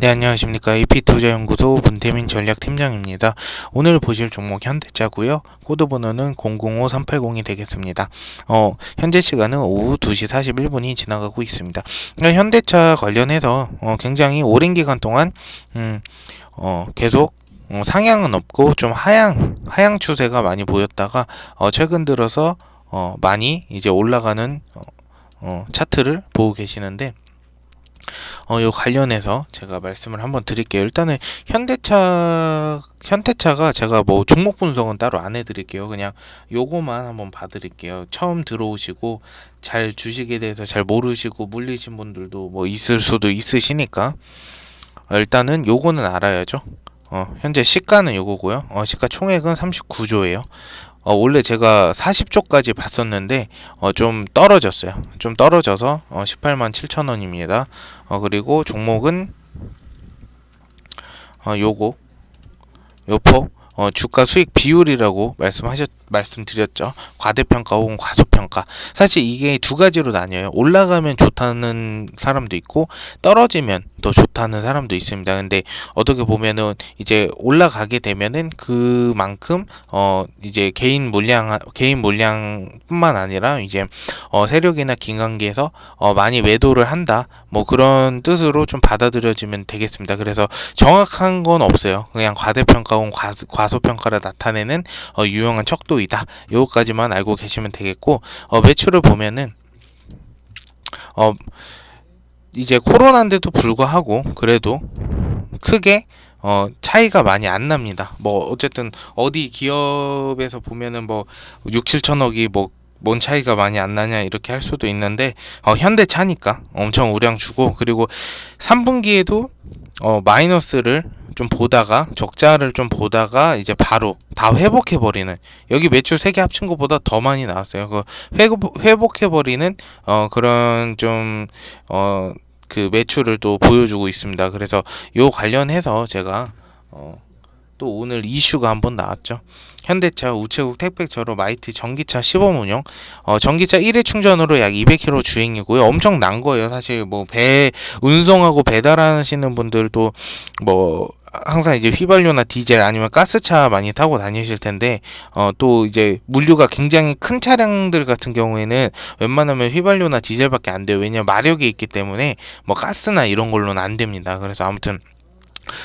네, 안녕하십니까. AP투자연구소 문태민 전략팀장입니다. 오늘 보실 종목 현대차고요. 코드번호는 005380이 되겠습니다. 어, 현재 시간은 오후 2시 41분이 지나가고 있습니다. 그러니까 현대차 관련해서 어, 굉장히 오랜 기간 동안 음, 어, 계속 어, 상향은 없고 좀 하향 하향 추세가 많이 보였다가 어, 최근 들어서 어, 많이 이제 올라가는 어, 어, 차트를 보고 계시는데 어, 요 관련해서 제가 말씀을 한번 드릴게요. 일단은 현대차, 현대차가 제가 뭐 종목 분석은 따로 안 해드릴게요. 그냥 요거만 한번 봐드릴게요. 처음 들어오시고 잘 주식에 대해서 잘 모르시고 물리신 분들도 뭐 있을 수도 있으시니까 어, 일단은 요거는 알아야죠. 어, 현재 시가는 요거고요. 어, 시가 총액은 39조예요. 어, 원래 제가 40조까지 봤었는데 어, 좀 떨어졌어요. 좀 떨어져서 어, 18만 7천 원입니다. 어, 그리고 종목은 어, 요거 요포 어, 주가 수익 비율이라고 말씀하셨 말씀드렸죠. 과대평가 혹은 과소평가. 사실 이게 두 가지로 나뉘어요. 올라가면 좋다는 사람도 있고 떨어지면 더 좋다는 사람도 있습니다. 근데 어떻게 보면은 이제 올라가게 되면은 그만큼 어 이제 개인 물량 개인 물량뿐만 아니라 이제 어 세력이나 긴관계에서 어 많이 매도를 한다. 뭐 그런 뜻으로 좀 받아들여지면 되겠습니다. 그래서 정확한 건 없어요. 그냥 과대평가 혹은 과소평가를 나타내는 어 유용한 척도 정도이다. 요거까지만 알고 계시면 되겠고 어, 매출을 보면은 어 이제 코로나인데도 불구하고 그래도 크게 어 차이가 많이 안 납니다. 뭐 어쨌든 어디 기업에서 보면은 뭐 6, 7천억이 뭐뭔 차이가 많이 안 나냐 이렇게 할 수도 있는데 어 현대차니까 엄청 우량 주고 그리고 3분기에도 어 마이너스를 좀 보다가 적자를 좀 보다가 이제 바로 다 회복해 버리는 여기 매출 세 개 합친 것보다 더 많이 나왔어요. 그 회복 회복해 버리는 어 그런 좀어그 매출을 또 보여주고 있습니다. 그래서 요 관련해서 제가 어 또 오늘 이슈가 한번 나왔죠. 현대차, 우체국, 택배처로 마이티 전기차 시범 운영. 어, 전기차 1회 충전으로 약 200km 주행이고요. 엄청 난 거예요. 사실 뭐 배 운송하고 배달하시는 분들도 뭐 항상 이제 휘발유나 디젤 아니면 가스차 많이 타고 다니실 텐데 어 또 이제 물류가 굉장히 큰 차량들 같은 경우에는 웬만하면 휘발유나 디젤밖에 안 돼요. 왜냐면 마력이 있기 때문에 뭐 가스나 이런 걸로는 안 됩니다. 그래서 아무튼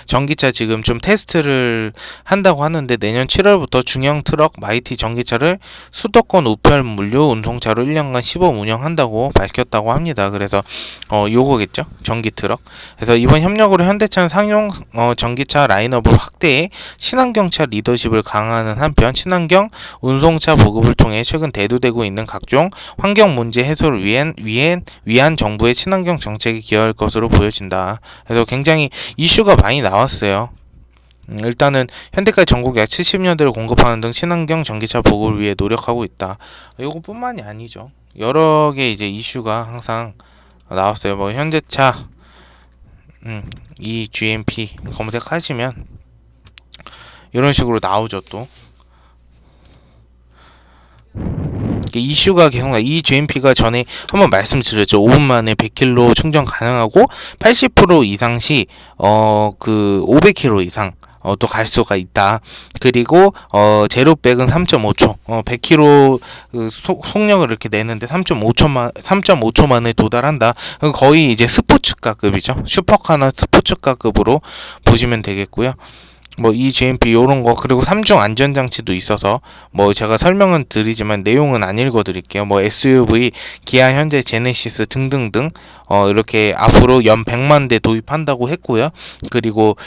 전기차 지금 좀 테스트를 한다고 하는데 내년 7월부터 중형 트럭 마이티 전기차를 수도권 우편 물류 운송차로 1년간 시범 운영한다고 밝혔다고 합니다. 그래서 어 요거겠죠. 전기 트럭. 그래서 이번 협력으로 현대차는 상용 어 전기차 라인업을 확대해 친환경차 리더십을 강화하는 한편 친환경 운송차 보급을 통해 최근 대두되고 있는 각종 환경 문제 해소를 위한 위한 위한 정부의 친환경 정책에 기여할 것으로 보여진다. 그래서 굉장히 이슈가 많이 많이 나왔어요. 음, 일단은 현대까지 전국 약 70년대를 공급하는 등 친환경 전기차 보급을 위해 노력하고 있다. 이거뿐만이 아니죠. 여러 개 이제 이슈가 항상 나왔어요. 뭐 현대차 음, 이 GMP 검색하시면 이런 식으로 나오죠 또. 이슈가 계속 나. 이 GMP가 전에 한번 말씀드렸죠. 5분 만에 100km 충전 가능하고 80% 이상 시 어 그 500km 이상 어, 또 갈 수가 있다. 그리고 어, 제로백은 3.5초, 어, 100km 그 소, 속력을 이렇게 내는데 3.5초만 3.5초 만에 도달한다. 거의 이제 스포츠카급이죠. 슈퍼카나 스포츠카급으로 보시면 되겠고요. 뭐이 GMP 요런 거 그리고 삼중 안전 장치도 있어서 뭐 제가 설명은 드리지만 내용은 안 읽어 드릴게요. 뭐 SUV, 기아 현재 제네시스 등등등 어 이렇게 앞으로 연 100만 대 도입한다고 했고요. 그리고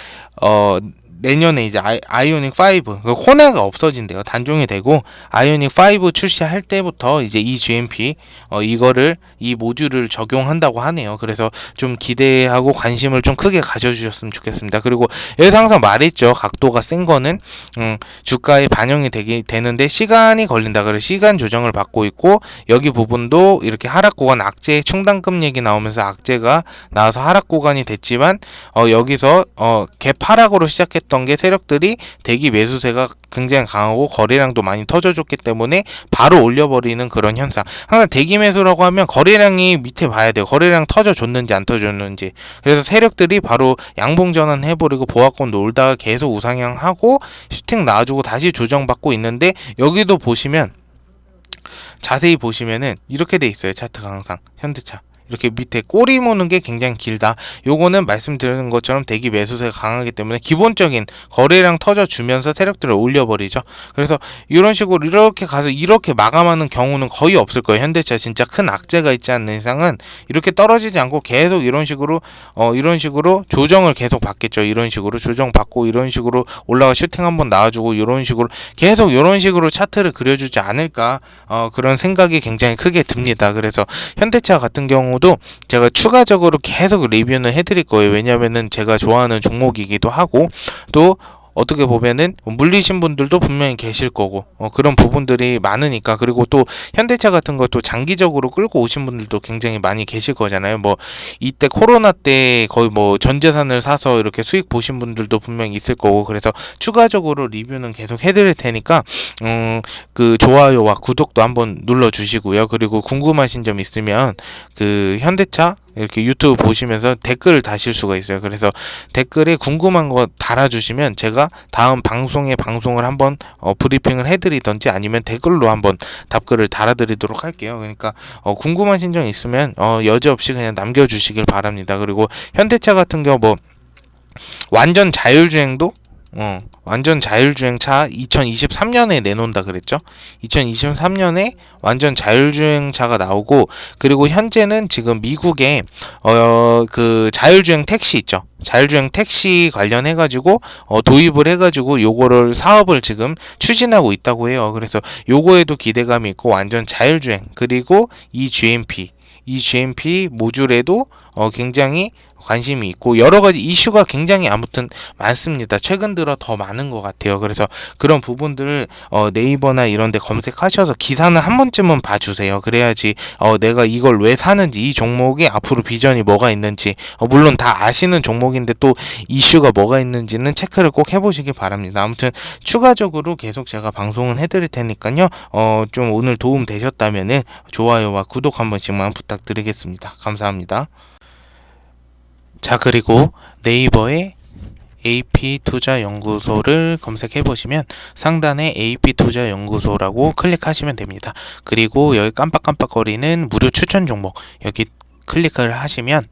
어 내년에 이제 아이, 오닉 5, 그 호나가 없어진대요. 단종이 되고 아이오닉 5 출시할 때부터 이제 이 GMP 어, 이거를 이 모듈을 적용한다고 하네요. 그래서 좀 기대하고 관심을 좀 크게 가져주셨으면 좋겠습니다. 그리고 여기서 항상 말했죠. 각도가 센 거는 음, 주가에 반영이 되기 되는데 시간이 걸린다. 그래서 시간 조정을 받고 있고 여기 부분도 이렇게 하락 구간 악재 충당금 얘기 나오면서 악재가 나와서 하락 구간이 됐지만 어, 여기서 어, 갭 하락으로 시작했 터졌던 게 세력들이 대기 매수세가 굉장히 강하고 거래량도 많이 터져줬기 때문에 바로 올려버리는 그런 현상. 항상 대기 매수라고 하면 거래량이 밑에 봐야 돼요. 거래량 터져줬는지 안 터져줬는지. 그래서 세력들이 바로 양봉 전환 해버리고 보합권 놀다가 계속 우상향하고 슈팅 놔주고 다시 조정받고 있는데 여기도 보시면 자세히 보시면은 이렇게 돼 있어요. 차트가 항상 현대차. 이렇게 밑에 꼬리 무는 게 굉장히 길다. 요거는 말씀드리는 것처럼 대기 매수세가 강하기 때문에 기본적인 거래량 터져주면서 세력들을 올려버리죠. 그래서 이런 식으로 이렇게 가서 이렇게 마감하는 경우는 거의 없을 거예요. 현대차 진짜 큰 악재가 있지 않는 이상은 이렇게 떨어지지 않고 계속 이런 식으로 어 이런 식으로 조정을 계속 받겠죠. 이런 식으로 조정 받고 이런 식으로 올라가 슈팅 한번 나와주고 이런 식으로 계속 이런 식으로 차트를 그려주지 않을까 어 그런 생각이 굉장히 크게 듭니다. 그래서 현대차 같은 경우 도 제가 추가적으로 계속 리뷰는 해드릴 거예요. 왜냐면은 제가 좋아하는 종목이기도 하고 또 어떻게 보면은 물리신 분들도 분명히 계실 거고 어, 그런 부분들이 많으니까 그리고 또 현대차 같은 것도 장기적으로 끌고 오신 분들도 굉장히 많이 계실 거잖아요. 뭐 이때 코로나 때 거의 뭐 전 재산을 사서 이렇게 수익 보신 분들도 분명히 있을 거고 그래서 추가적으로 리뷰는 계속 해드릴 테니까 음, 그 좋아요와 구독도 한번 눌러 주시고요. 그리고 궁금하신 점 있으면 그 현대차 이렇게 유튜브 보시면서 댓글을 다실 수가 있어요. 그래서 댓글에 궁금한 거 달아주시면 제가 다음 방송에 방송을 한번 어, 브리핑을 해드리던지 아니면 댓글로 한번 답글을 달아드리도록 할게요. 그러니까 어, 궁금하신 점 있으면 어, 여지없이 그냥 남겨주시길 바랍니다. 그리고 현대차 같은 경우 뭐 완전 자율주행도 어, 완전 자율주행차 2023년에 내놓는다 그랬죠? 2023년에 완전 자율주행차가 나오고 그리고 현재는 지금 미국에 어 그 자율주행 택시 있죠. 자율주행 택시 관련해 가지고 어 도입을 해 가지고 요거를 사업을 지금 추진하고 있다고 해요. 그래서 요거에도 기대감이 있고 완전 자율주행 그리고 이 GMP 이 GMP 모듈에도 어 굉장히 관심이 있고 여러 가지 이슈가 굉장히 아무튼 많습니다. 최근 들어 더 많은 것 같아요. 그래서 그런 부분들을 어, 네이버나 이런 데 검색하셔서 기사는 한 번쯤은 봐주세요. 그래야지 어, 내가 이걸 왜 사는지 이 종목이 앞으로 비전이 뭐가 있는지 어, 물론 다 아시는 종목인데 또 이슈가 뭐가 있는지는 체크를 꼭 해보시기 바랍니다. 아무튼 추가적으로 계속 제가 방송은 해드릴 테니까요. 어, 좀 오늘 도움 되셨다면은 좋아요와 구독 한 번씩만 부탁드리겠습니다. 감사합니다. 자 그리고 네이버에 AP 투자 연구소를 검색해 보시면 상단에 AP 투자 연구소라고 클릭하시면 됩니다. 그리고 여기 깜빡깜빡거리는 무료 추천 종목 여기 클릭을 하시면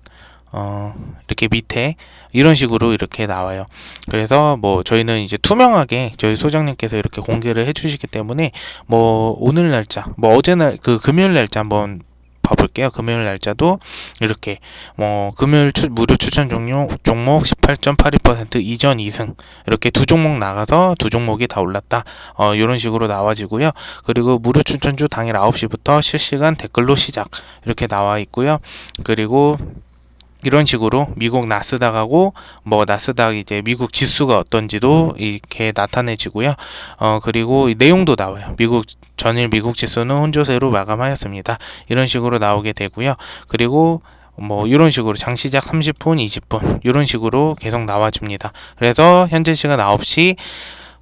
어 이렇게 밑에 이런 식으로 이렇게 나와요. 그래서 뭐 저희는 이제 투명하게 저희 소장님께서 이렇게 공개를 해주시기 때문에 뭐 오늘 날짜 뭐 어제 날 그 금요일 날짜 한번 봐볼게요. 금요일 날짜도 이렇게 뭐 금요일 추, 무료 추천 종료 종목 18.82% 이전 2승 이렇게 두 종목 나가서 두 종목이 다 올랐다. 어 이런 식으로 나와지고요. 그리고 무료 추천주 당일 9시부터 실시간 댓글로 시작 이렇게 나와 있고요. 그리고 이런 식으로 미국 나스닥하고 뭐 나스닥 이제 미국 지수가 어떤지도 이렇게 나타내지고요. 어 그리고 내용도 나와요. 미국 전일 미국 지수는 혼조세로 마감하였습니다. 이런 식으로 나오게 되고요. 그리고 뭐 이런 식으로 장 시작 30분, 20분 이런 식으로 계속 나와줍니다. 그래서 현재 시간 9시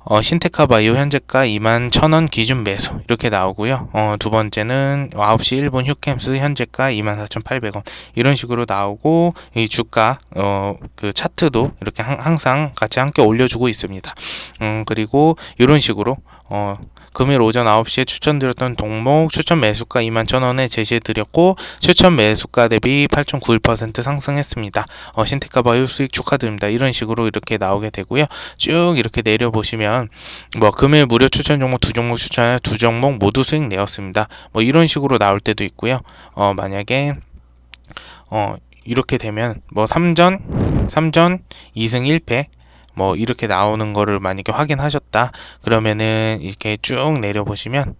어, 신테카 바이오 현재가 2만 1,000원 기준 매수 이렇게 나오고요. 어, 두 번째는 9시 1분 휴캠스 현재가 2만 4,800원 이런 식으로 나오고 이 주가 어, 그 차트도 이렇게 항상 같이 함께 올려주고 있습니다. 음, 그리고 이런 식으로 어, 금요일 오전 9시에 추천드렸던 종목 추천 매수가 21,000원에 제시해드렸고 추천 매수가 대비 8.91% 상승했습니다. 어, 신테카 바이오 수익 축하드립니다. 이런 식으로 이렇게 나오게 되고요. 쭉 이렇게 내려보시면 뭐 금일 무료 추천 종목 두 종목 추천해 두 종목 모두 수익 내었습니다. 뭐 이런 식으로 나올 때도 있고요. 어, 만약에 어, 이렇게 되면 뭐 3전 3전 2승 1패 뭐 이렇게 나오는 거를 만약에 확인하셨다 그러면은 이렇게 쭉 내려 보시면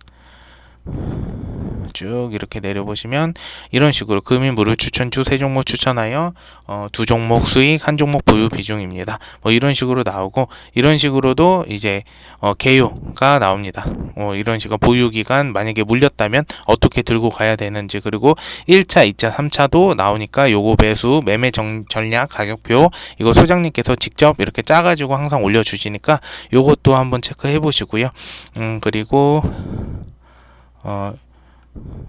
쭉 이렇게 내려보시면 이런 식으로 금일 무료 추천주 세 종목 추천하여 어, 두 종목 수익 한 종목 보유 비중입니다. 뭐 이런 식으로 나오고 이런 식으로도 이제 어, 개요가 나옵니다. 어, 이런 식으로 보유 기간 만약에 물렸다면 어떻게 들고 가야 되는지 그리고 1차, 2차, 3차도 나오니까 요거 배수 매매 정, 전략 가격표 이거 소장님께서 직접 이렇게 짜가지고 항상 올려주시니까 요것도 한번 체크해 보시고요. 음 그리고 어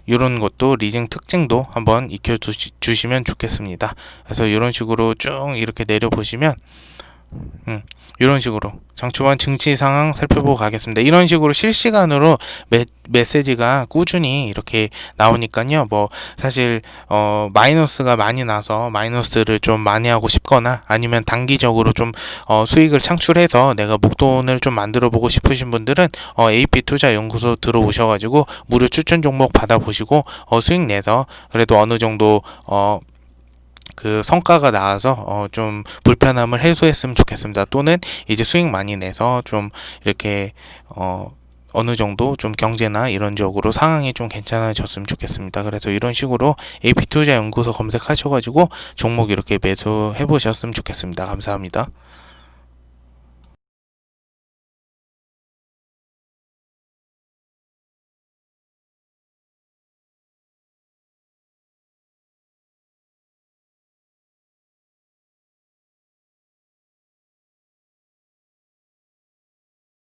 이런 것도 리징 특징도 한번 익혀 주시면 좋겠습니다. 그래서 이런 식으로 쭉 이렇게 내려 보시면 음, 이런 식으로 장초반 증시 상황 살펴보고 가겠습니다. 이런 식으로 실시간으로 메, 메시지가 꾸준히 이렇게 나오니까요. 뭐 사실 어 마이너스가 많이 나서 마이너스를 좀 많이 하고 싶거나 아니면 단기적으로 좀 어, 수익을 창출해서 내가 목돈을 좀 만들어 보고 싶으신 분들은 어, AP 투자 연구소 들어오셔가지고 무료 추천 종목 받아보시고 어, 수익 내서 그래도 어느 정도 어 그 성과가 나와서 어 좀 불편함을 해소했으면 좋겠습니다. 또는 이제 수익 많이 내서 좀 이렇게 어 어느 정도 좀 경제나 이런 쪽으로 상황이 좀 괜찮아졌으면 좋겠습니다. 그래서 이런 식으로 AP 투자 연구소 검색하셔가지고 종목 이렇게 매수해 보셨으면 좋겠습니다. 감사합니다.